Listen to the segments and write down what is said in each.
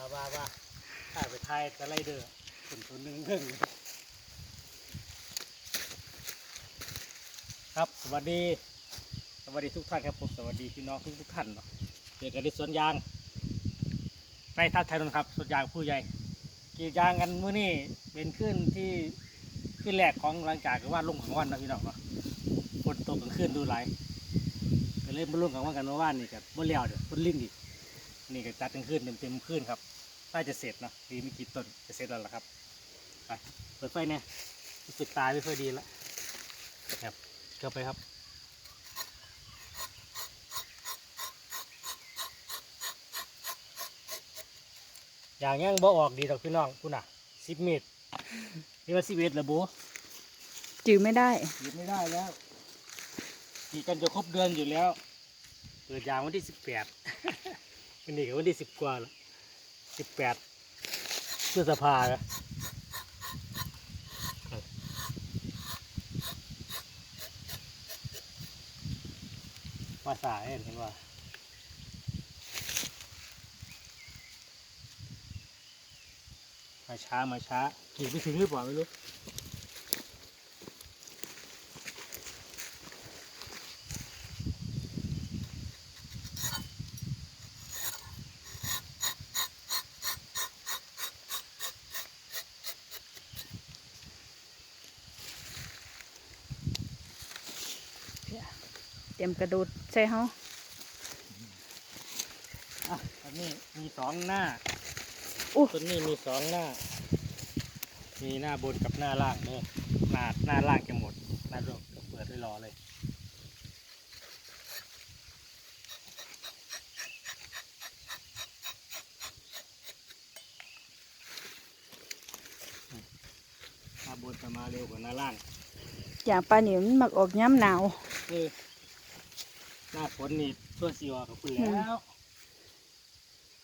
ว่าว่าว่าถ้าไปทายสไล่เดอร์ส่วนตัวหนึ่งเรื่งครับสวัสดี สวัสดีทุกท่านครับผมสวัสดีพี่น้องทุกทุกท่านเนาะเจอกันที่สวนยางในท่าไทยนนท์ครับสวนยางผู้ใหญ่กีดยางกันเมื่อนี้เป็นขึ้นที่ขึ้นแรกของหลังจากว่าลุงของวันนะพี่น้องเนาะฝนตกกลางคืนดูไหลก็เลยมาลงของวันกันเมื่อวานนี่กับบ่อเลี้ยวเดี๋ยวฝนลิ่งอีกนี่ก็จัดกลางคืนเต็มเต็มๆคืนครับ ใกล้จะเสร็จเนาะดีไม่กี่ต้นจะเสร็จแล้วล่ะครับไปเปิดไฟเนี่ยรู้สึกตาไม่ค่อยดีแล้วครับเข้าไปครับอย่างยังบ่ออกดีดอกพี่น้องคุณน่ะสิบเมตรนี่ว่าสิบเมตรละบูจือไม่ได้หยุดไม่ได้แล้วกี่กันจะครบเดือนอยู่แล้ว เปิดยางวันที่สิบแปดวันนี้ก็วันที่สิบกว่าแล้ว สิบแปดพฤษภาแล้วว่าสายเห็นว่ามาช้ามาช้าขี่ไปถึงหรือเปล่าไม่รู้ ตรียมกระโดดใส่เฮาอะอันนี้มีสองหน้าอู้ต้นนี้มีสองหน้า มีหน้าบนกับหน้าล่างเนอะหน้าหน้าล่างจะหมด หน้าบนก็เปิดไว้รอเลย หน้าบนจะมาเร็วกว่าหน้าล่าง อย่างปลานี่มันมักออกย้ำหนาวเออ หน้าฝนนี่ตัวสีออกกับคุณอืมแล้ว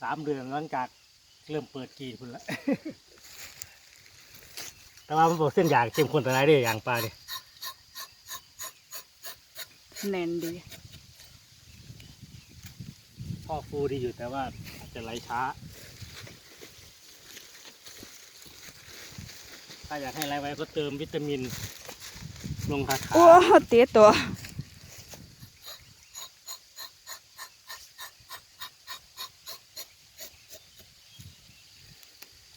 สามเดือนหลังจากเริ่มเปิดกรีดคุณละ แต่ว่ามันบอกเส้นอยางเข้มข้นแต่ไรได้ออย่างปลาเนี่ยแน่นดีพ่อฟูดีอยู่แต่ว่าอาจจะไหลช้า ถ้าอยากให้ไหลไว้ก็เติมวิตามินลงคาถาโอ้เตะตัว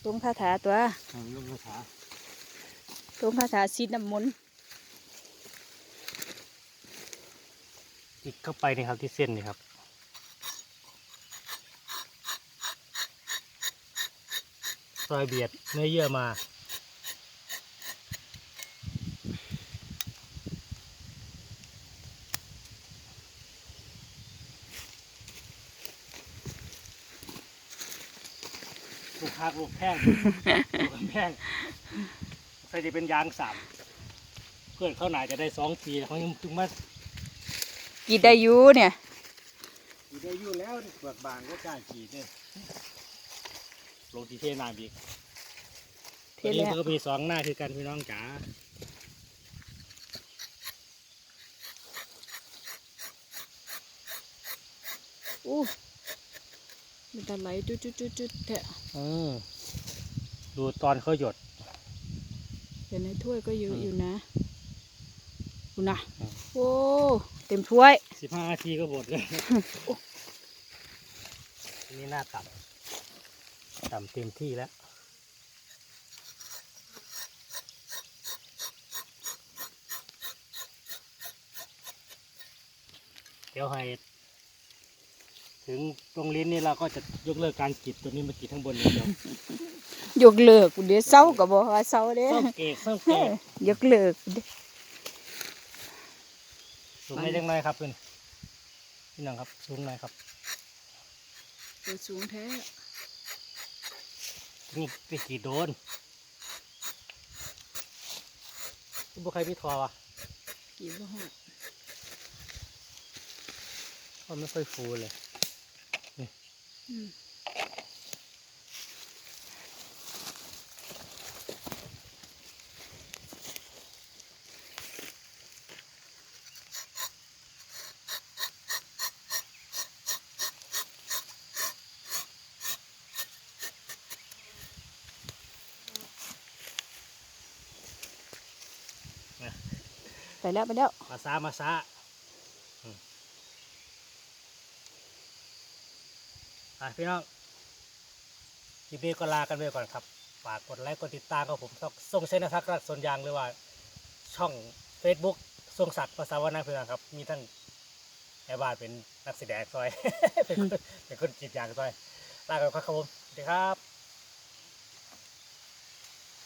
ตรงคาถาตัวอืมลงคาถาตรงคาถาซีดน้ำมนต์ติดเข้าไปนี่ครับที่เส้นนี่ครับซอยเบียดเนื้อเยื่อมา ลูกหักลูกแพงลูกแพงใส่จะเป็นยางสามเพื่อนเขาหนาจะได้สองปีเขายังถึงมากีดได้อยู่เนี่ยกีได้อยู่แล้วนี่เปลือกบางก็กล้ากีเนี่ยลงที่เทนาบีกเทตัวนี้แล้วมันก็มีสองหน้าคือกันพี่น้องจ๋าอู้ มันตะไหลจุดจุดจุดจุดแทะอืมดูตอนเขาหยดเดี๋ยวในถ้วยก็เยอะอืมอยู่นะคุณนะอืมโอ้เต็มถ้วยสิบห้านาทีก็หมดเลยอันนี่หน้าต่ำต่ำเต็มที่แล้วเดี๋ยวให้ ถึงตรงลิ้นนี่เราก็จะยกเลิกการกรีดตัวนี้มากรีดข้างบนอย่างเดียวยกเลิกเดี๋ยวเศร้าก็บอกว่าเศร้าเด้เศร้าเกตเศร้าเกตยกเลิกเด้สูงได้จังไรครับเพื่อนพี่น้องครับสูงหน่อยครับตัวสูงแท้นี่ไปกรีดโดนคุณบุใครพี่ทอวะกี่บ่ฮอดมันไม่ค่อยฟูเลยอืม ไปแล้วไปแล้ว มาซามาซา อะพี่น้องคลิปนี้ก็ลากันไปก่อนครับ ฝากกดไลค์กดติดตามกับผมต้องส่งเส้นทักรักสวนยางหรือว่าช่อง Facebook ทรงศักดิ์ภาษาวนาเพื่อนครับ มีทั้งแม่บ้านเป็นนักแสดงซอย เป็นคนเป็นคนกรีบยางซอยลากันครับผมสวัสดีครับ